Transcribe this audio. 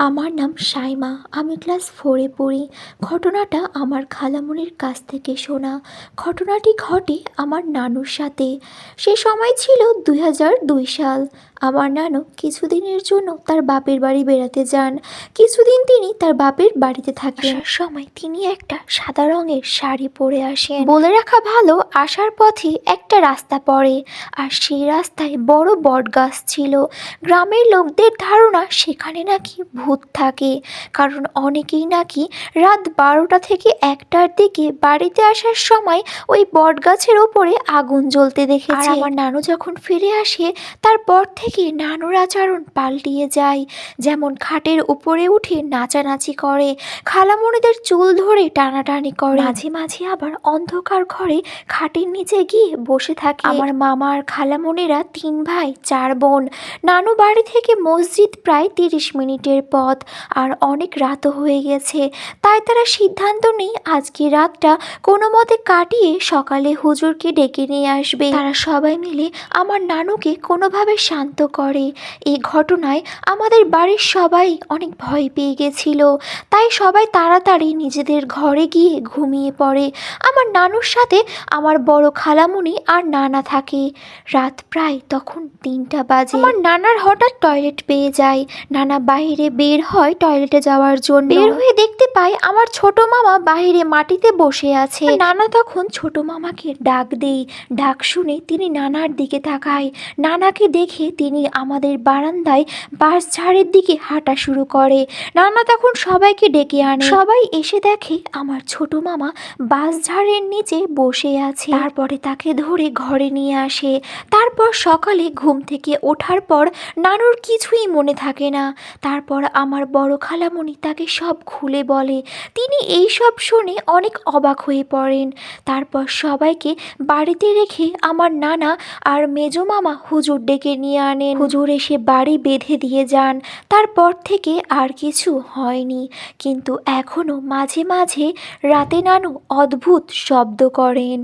আমার নাম সাইমা। আমি ক্লাস ফোরে পড়ি। ঘটনাটা আমার খালামণির কাছ থেকে শোনা। ঘটনাটি ঘটে আমার নানুর সাথে। সে সময় ছিল দুই হাজার দুই সাল। আমার নানু কিছুদিনের জন্য তার বাপের বাড়ি বেড়াতে যান। কিছুদিন তিনি তার বাপের বাড়িতে থাকেন। সময় তিনি একটা সাদা রঙের শাড়ি পরে আসেন। বলে রাখা ভালো আসার পথে একটা রাস্তা পড়ে। আর সেই রাস্তায় বড় বট গাছ ছিল। গ্রামের লোকদের ধারণা সেখানে নাকি ভূত থাকে। কারণ অনেকেই নাকি রাত বারোটা থেকে একটার দিকে বাড়িতে আসার সময় ওই বট গাছের ওপরে আগুন জ্বলতে দেখে আর আমার নানু যখন ফিরে আসে তারপর থেকে নানুর আচরণ পাল্টিয়ে যায়। যেমন খাটের উপরে উঠে নাচানাচি করে খালামণিদের চুল ধরে টানাটানি করে। মাঝে মাঝে আবার অন্ধকার ঘরে খাটের নিচে গিয়ে বসে থাকে। আমার মামা আর খালামণিরা তিন ভাই চার বোন। নানু বাড়ি থেকে মসজিদ প্রায় তিরিশ মিনিটের পথ আর অনেক রাতও হয়ে গেছে। তাই তারা সিদ্ধান্ত নেই আজকে রাতটা কোনো মতে কাটিয়ে সকালে হুজুরকে ডেকে নিয়ে আসবে। তারা সবাই মিলে আমার নানুকে কোনোভাবে শান্ত করে। এই ঘটনায় আমাদের বাড়ির সবাই অনেক ভয় পেয়ে গেছিল। তাই সবাই তাড়াতাড়ি নিজেদের ঘরে গিয়ে ঘুমিয়ে পড়ে। আমার নানুর সাথে আমার বড় খালামুনি আর নানা থাকে। রাত প্রায় তখন তিনটা বাজে। আমার নানার হঠাৎ টয়লেট পেয়ে যায়। নানা বাইরে বের হয় টয়লেটে যাওয়ার জন্য। বের হয়ে দেখতে পাই আমার ছোট মামা বাইরে মাটিতে বসে আছে। নানা তখন ছোট মামাকে ডাক দেই ডাক শুনে তিনি নানার দিকে তাকায়। নানাকে দেখে তিনি আমাদের বারান্দায় বাস ঝাড়ের দিকে হাঁটা শুরু করে। নানা তখন সবাইকে ডেকে আনে। সবাই এসে দেখে আমার ছোট মামা বাস ঝাড়ের নিচে বসে আছে। তারপরে তাকে ধরে ঘরে নিয়ে আসে। তারপর সকালে ঘুম থেকে ওঠার পর নানুর কিছুই মনে থাকে না। তারপর আমার বড় খালামণি তাকে সব খুলে বলে। তিনি এই সব শুনে অনেক অবাক হয়ে পড়েন। তারপর সবাইকে বাড়িতে রেখে আমার নানা আর মেজো মামা হুজুর ডেকে নিয়ে আনেন। হুজুর এসে বাড়ি বেঁধে দিয়ে যান। তারপর থেকে আর কিছু হয়নি। কিন্তু এখনও মাঝে মাঝে রাতে নানু অদ্ভুত শব্দ করেন।